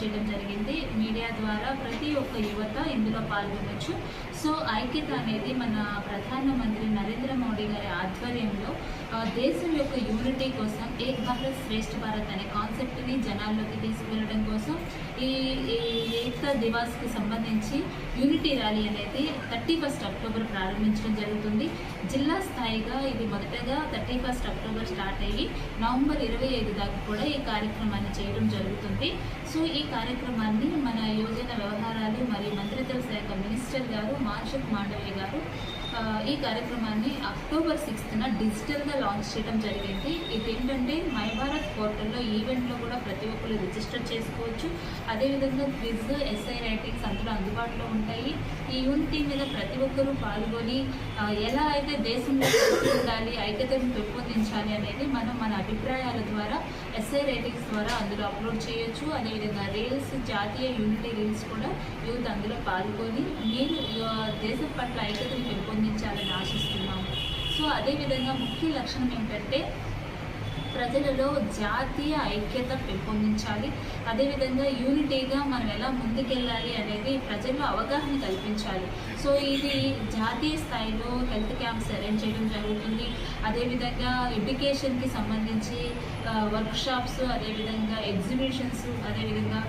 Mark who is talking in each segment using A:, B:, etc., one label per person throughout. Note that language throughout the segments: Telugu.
A: చేయడం జరిగింది. మీడియా ద్వారా ప్రతి ఒక్క యువత ఇందులో పాల్గొనవచ్చు సో ఐక్యత అనేది మన ప్రధానమంత్రి నరేంద్ర మోడీ గారి ఆధ్వర్యంలో దేశం యొక్క యూనిటీ కోసం ఏక్ భారత్ శ్రేష్ఠ భారత్ అనే కాన్సెప్ట్ని జనాల్లోకి తీసుకువెళ్ళడం కోసం ఈ ఈ ఏకతా దివాస్కి సంబంధించి యూనిటీ ర్యాలీ అనేది థర్టీ ఫస్ట్ అక్టోబర్ ప్రారంభించడం జరుగుతుంది. జిల్లా స్థాయిగా ఇది మొదటగా థర్టీ ఫస్ట్ అక్టోబర్ స్టార్ట్ అయ్యి నవంబర్ ఇరవై ఐదు దాకా కూడా ఈ కార్యక్రమాన్ని చేయడం జరుగుతుంది. సో ఈ కార్యక్రమాన్ని మన యువజన వ్యవహారాలు మరియు మంత్రిత్వ శాఖ మినిస్టర్ గారు మాన్షుక్ మాండవ్య గారు ఈ కార్యక్రమాన్ని అక్టోబర్ సిక్స్త్న డిజిటల్గా లాంచ్ చేయడం జరిగింది. ఇది ఏంటంటే మై భారత్ పోర్టల్లో ఈవెంట్లో కూడా ప్రతి ఒక్కరు రిజిస్టర్ చేసుకోవచ్చు. అదేవిధంగా క్విజ్ ఎస్ఐ రైటింగ్స్ అందులో అందుబాటులో ఉంటాయి. ఈ యూనిటీ మీద ప్రతి ఒక్కరూ పాల్గొని ఎలా అయితే దేశంలో ఉండాలి ఐక్యతను పెంపొందించాలి అనేది మనం మన అభిప్రాయాల ద్వారా ఎస్ఐ రైటింగ్స్ ద్వారా అందులో అప్లోడ్ చేయొచ్చు. అదేవిధంగా రీల్స్ జాతీయ యూనిటీ రీల్స్ కూడా యూత్ అందులో పాల్గొని మీరు దేశం పట్ల ఐక్యతను పెంపొందించాలని ఆశిస్తున్నాము. సో అదేవిధంగా ముఖ్య లక్షణం ఏంటంటే ప్రజలలో జాతీయ ఐక్యత పెంపొందించాలి. అదేవిధంగా యూనిటీగా మనం ఎలా ముందుకెళ్ళాలి అనేది ప్రజల్లో అవగాహన కల్పించాలి. సో ఇది జాతీయ స్థాయిలో హెల్త్ క్యాంప్స్ అరేంజ్ చేయడం జరుగుతుంది. అదేవిధంగా ఎడ్యుకేషన్కి సంబంధించి వర్క్షాప్స్ అదేవిధంగా ఎగ్జిబిషన్స్ అదేవిధంగా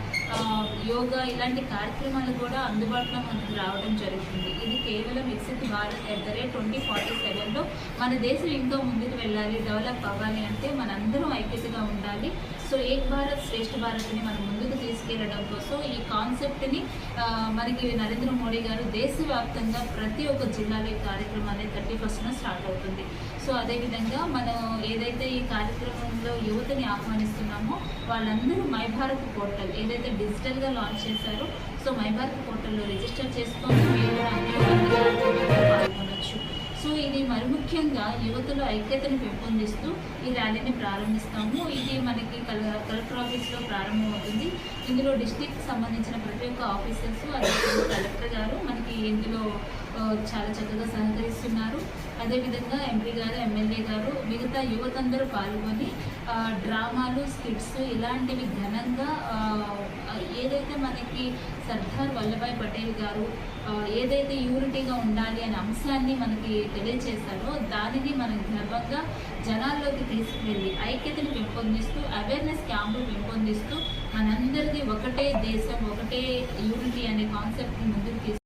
A: యోగా ఇలాంటి కార్యక్రమాలు కూడా అందుబాటులో మనకు రావడం జరుగుతుంది. ఇది కేవలం Viksit Bharat at the rate twenty forty సెవెన్లో మన దేశం ఇంకా ముందుకు వెళ్ళాలి డెవలప్ అవ్వాలి అంటే మనందరం ఐక్యతగా ఉండాలి. సో ఏక్ భారత్ శ్రేష్ఠ భారత్ని మనం ముందుకు తీసుకెళ్ళడం కోసం ఈ కాన్సెప్ట్ని మనకి నరేంద్ర మోడీ గారు దేశవ్యాప్తంగా ప్రతి ఒక్క జిల్లాలో ఈ కార్యక్రమం అనేది థర్టీ ఫస్ట్న స్టార్ట్ అవుతుంది. సో అదేవిధంగా మనం ఏదైతే ఈ కార్యక్రమంలో యువతని ఆహ్వానిస్తున్నామో వాళ్ళందరూ మై భారత్ పోర్టల్ ఏదైతే డిజిటల్గా లాంచ్ చేశారో సో మై భారత్ పోర్టల్లో రిజిస్టర్ చేసుకొని ముఖ్యంగా యువతలో ఐక్యతను పెంపొందిస్తూ ఈ ర్యాలీని ప్రారంభిస్తాము. ఇది మనకి కల కలెక్టర్ ఆఫీస్లో ప్రారంభమవుతుంది. ఇందులో డిస్టిక్ సంబంధించిన ప్రతి ఒక్క ఆఫీసర్స్ అదే కలెక్టర్ గారు మనకి ఇందులో చాలా చక్కగా సహకరిస్తున్నారు. అదేవిధంగా ఎంపీ గారు ఎమ్మెల్యే గారు మిగతా యువతందరూ పాల్గొని డ్రామాలు స్కిట్స్ ఇలాంటివి ఘనంగా ఏదైతే మనకి సర్దార్ వల్లభాయ్ పటేల్ గారు ఏదైతే యూనిటీగా ఉండాలి అనే అంశాన్ని మనకి తెలియజేశారో దానిని మనం గర్వంగా జనాల్లోకి తీసుకువెళ్ళి ఐక్యతను పెంపొందిస్తూ అవేర్నెస్ క్యాంపులు పెంపొందిస్తూ మనందరిది ఒకటే దేశం ఒకటే యూనిటీ అనే కాన్సెప్ట్ని ముందుకు తీసుకు